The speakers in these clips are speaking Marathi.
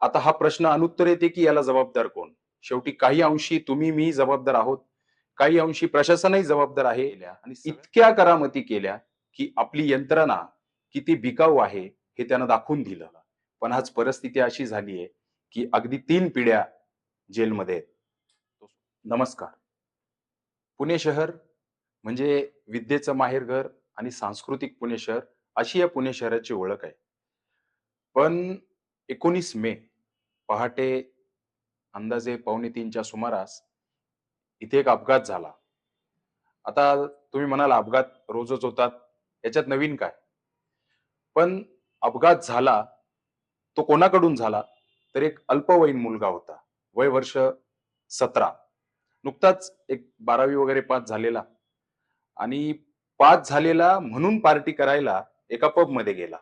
आता हा प्रश्न अनुत्तर येते की याला जबाबदार कोण? शेवटी काही अंशी तुम्ही मी जबाबदार आहोत. काही अंशी प्रशासनही जबाबदार आहे. आणि इतक्या करामती केल्या की आपली यंत्रणा किती बिकाऊ आहे हे त्यानं दाखवून दिलं. पण आज परिस्थिती अशी झाली आहे की अगदी तीन पिढ्या जेलमध्ये आहेत. नमस्कार. पुणे शहर म्हणजे विद्येचं माहेरघर आणि सांस्कृतिक पुणे शहर अशी या पुणे शहराची ओळख आहे. पण एकोणीस मे पहाटे अंदाजे पावणे तीनच्या सुमारास इथे एक अपघात झाला. आता तुम्ही म्हणाल अपघात रोजच होतात याच्यात नवीन काय? पण अपघात झाला तो कोणाकडून झाला? तर एक अल्पवयीन मुलगा होता वय वर्ष सतरा. नुकताच एक बारावी वगैरे पास झालेला आणि पास झालेला म्हणून पार्टी करायला एका पबमध्ये गेला.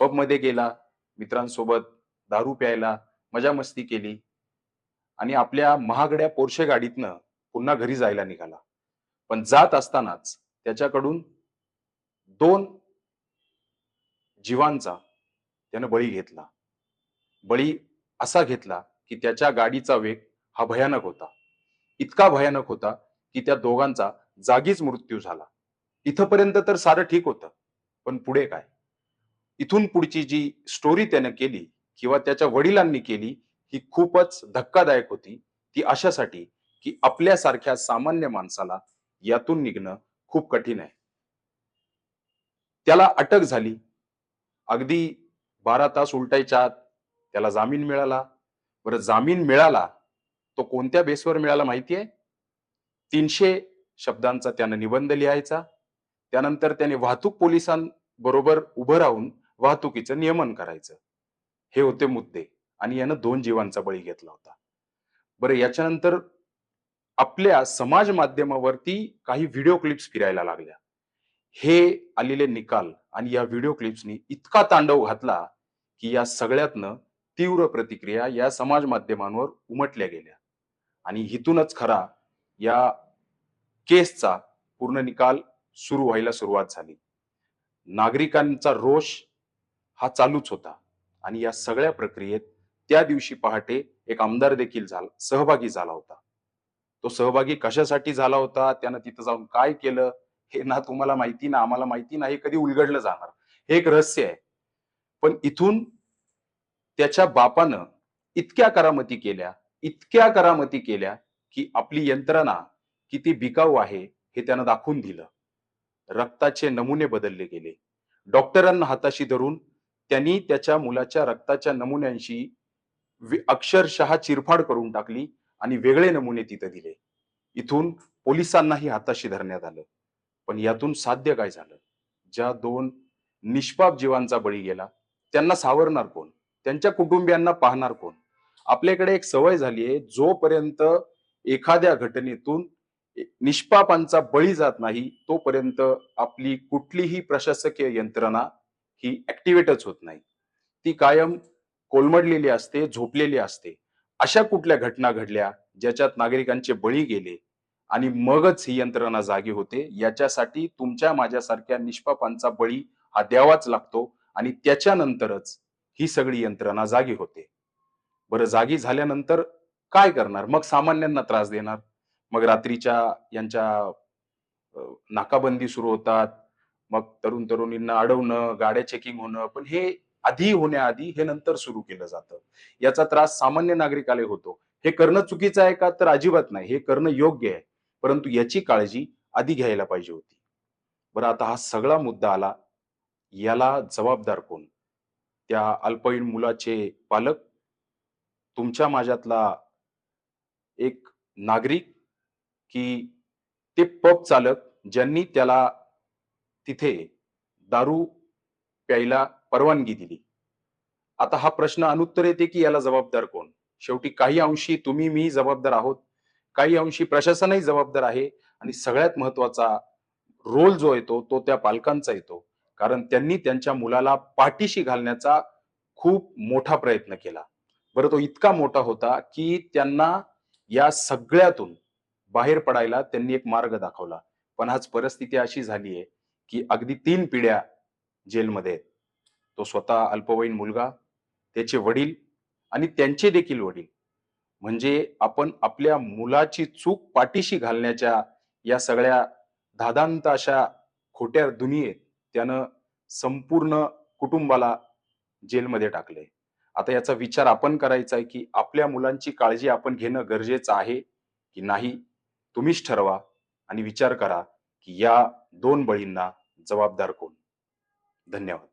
पबमध्ये गेला मित्रांसोबत दारू प्यायला मजा मस्ती केली. आणि आपल्या महागड्या पोरशे गाडीतनं पुन्हा घरी जायला निघाला. पण जात असतानाच त्याच्याकडून दोन जीवांचा त्यानं बळी घेतला. बळी असा घेतला की त्याच्या गाडीचा वेग हा भयानक होता. इतका भयानक होता की त्या दोघांचा जागीच मृत्यू झाला. इथपर्यंत तर सारं ठीक होतं. पण पुढे काय? इथून पुढची जी स्टोरी त्यानं केली किंवा त्याच्या वडिलांनी केली ही खूपच धक्कादायक होती. ती अशासाठी की आपल्यासारख्या सामान्य माणसाला यातून निघणं खूप कठीण आहे. त्याला अटक झाली. अगदी बारा तास उलटायच्या आत त्याला जामीन मिळाला. बरं जामीन मिळाला तो कोणत्या बेसवर मिळाला माहिती आहे? तीनशे शब्दांचा त्यानं निबंध लिहायचा. त्यानंतर त्याने वाहतूक पोलिसांबरोबर उभं राहून वाहतुकीचं नियमन करायचं. हे होते मुद्दे. आणि यानं दोन जीवांचा बळी घेतला होता. बरं याच्यानंतर आपल्या समाज माध्यमावरती काही व्हिडिओ क्लिप्स फिरायला लागल्या. हे आलेले निकाल आणि या व्हिडिओ क्लिप्सनी इतका तांडव घातला की या सगळ्यातनं तीव्र प्रतिक्रिया या समाज माध्यमांवर उमटल्या गेल्या. आणि हिथूनच खरा या केसचा पूर्ण निकाल सुरू व्हायला सुरुवात झाली. नागरिकांचा रोष हा चालूच होता. आणि या सगळ्या प्रक्रियेत त्या दिवशी पहाटे एक आमदार देखील झाला सहभागी झाला होता. तो सहभागी कशासाठी झाला होता त्यानं तिथं जाऊन काय केलं हे ना तुम्हाला माहिती ना आम्हाला माहिती नाही कधी उलगडलं जाणार? हे एक रहस्य आहे. पण इथून त्याच्या बापानं इतक्या करामती केल्या इतक्या करामती केल्या की आपली यंत्रणा किती बिकाऊ आहे हे त्यानं दाखवून दिलं. रक्ताचे नमुने बदलले गेले. डॉक्टरांना हाताशी धरून त्यांनी त्याच्या मुलाच्या रक्ताच्या नमुन्यांशी अक्षरशः चिरफाड करून टाकली आणि वेगळे नमुने तिथे दिले. इथून पोलिसांनाही हाताशी धरण्यात आलं. पण यातून साध्य काय झालं? ज्या दोन निष्पाप जीवांचा बळी गेला त्यांना सावरणार कोण? त्यांच्या कुटुंबियांना पाहणार कोण? आपल्याकडे एक सवय झाली आहे जोपर्यंत एखाद्या घटनेतून निष्पापांचा बळी जात नाही तोपर्यंत आपली कुठलीही प्रशासकीय यंत्रणा ही ऍक्टिव्हेटच होत नाही. ती कायम कोलमडलेली असते झोपलेली असते. अशा कुठल्या घटना घडल्या ज्याच्यात नागरिकांचे बळी गेले आणि मगच ही यंत्रणा जागी होते? याच्यासाठी तुमच्या माझ्यासारख्या निष्पापांचा बळी हा द्यावाच लागतो आणि त्याच्यानंतरच ही सगळी यंत्रणा जागी होते. बरं जागी झाल्यानंतर काय करणार? मग सामान्यांना त्रास देणार? मग रात्रीच्या यांच्या नाकाबंदी सुरू होतात मग तरुण तरुणींना अडवणं गाड्या चेकिंग होणं पण हे आधी होण्याआधी हे नंतर सुरू केलं जातं. याचा त्रास सामान्य नागरिकाला होतो. हे करणं चुकीचं आहे का? तर अजिबात नाही. हे करणं योग्य आहे. परंतु याची काळजी आधी घ्यायला पाहिजे होती. बरं आता हा सगळा मुद्दा आला. याला जबाबदार कोण? त्या अल्पवयीन मुलाचे पालक तुमच्या माझ्यातला एक नागरिक की ते पब चालक ज्यांनी त्याला तिथे दारू प्यायला परवानगी दिली. आता हा प्रश्न अनुत्तर येते की याला जबाबदार कोण? शेवटी काही अंशी तुम्ही मी जबाबदार आहोत. काही अंशी प्रशासनही जबाबदार आहे आणि सगळ्यात महत्त्वाचा रोल जो येतो तो त्या पालकांचा येतो. कारण त्यांनी त्यांच्या मुलाला पाठीशी घालण्याचा खूप मोठा प्रयत्न केला. बरं तो इतका मोठा होता की त्यांना या सगळ्यातून बाहेर पडायला त्यांनी एक मार्ग दाखवला. पण आज परिस्थिती अशी झाली आहे की अगदी तीन पिढ्या जेलमध्ये आहेत. तो स्वतः अल्पवयीन मुलगा त्याचे वडील आणि त्यांचे देखील वडील. म्हणजे आपण आपल्या मुलाची चूक पाठीशी घालण्याच्या या सगळ्या धादांत अशा खोट्या दुनियेत त्यानं संपूर्ण कुटुंबाला जेलमध्ये टाकले आता याचा विचार आपण करायचा आहे की आपल्या मुलांची काळजी आपण घेणं गरजेचं आहे की नाही तुम्हीच ठरवा आणि विचार करा की या दोन बळींना जबाबदार कोण? धन्यवाद.